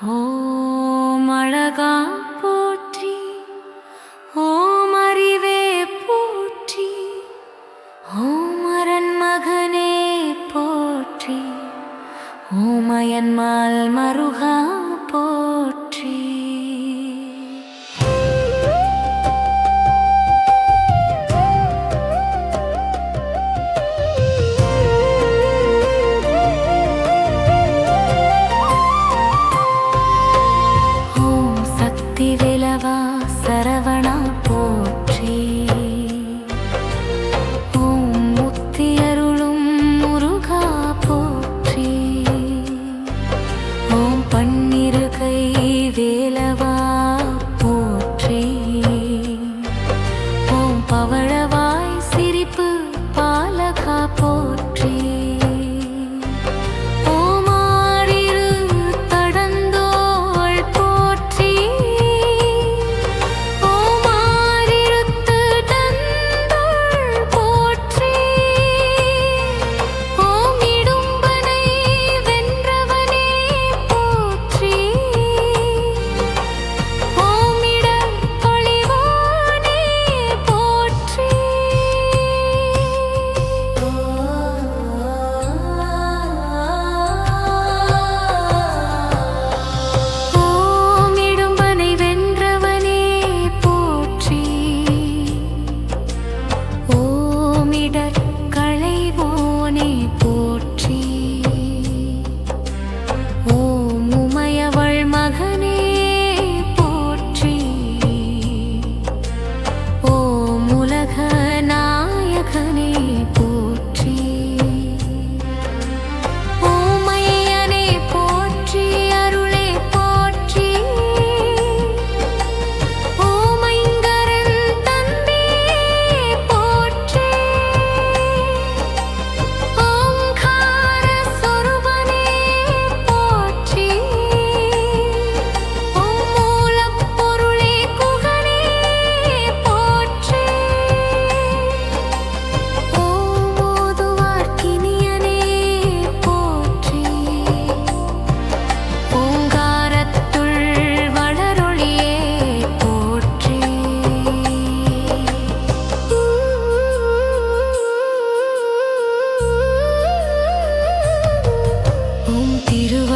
ஓம் அழகா போற்றி ஓம் அறிவே போற்றி ஓமரன் மகனே போற்றி ஓமயன்மால் மருகா போற்றி.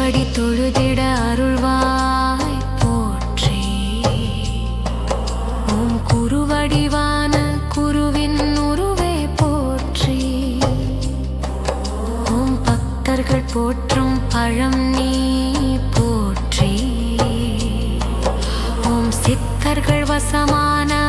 படி தொழுதிட அருள்வாய் போற்றி. உம் குருவடிவான குருவின் உருவே போற்றி. உம் பக்தர்கள் போற்றும் பழம் நீ போற்றி. உம் சித்தர்கள் வசமான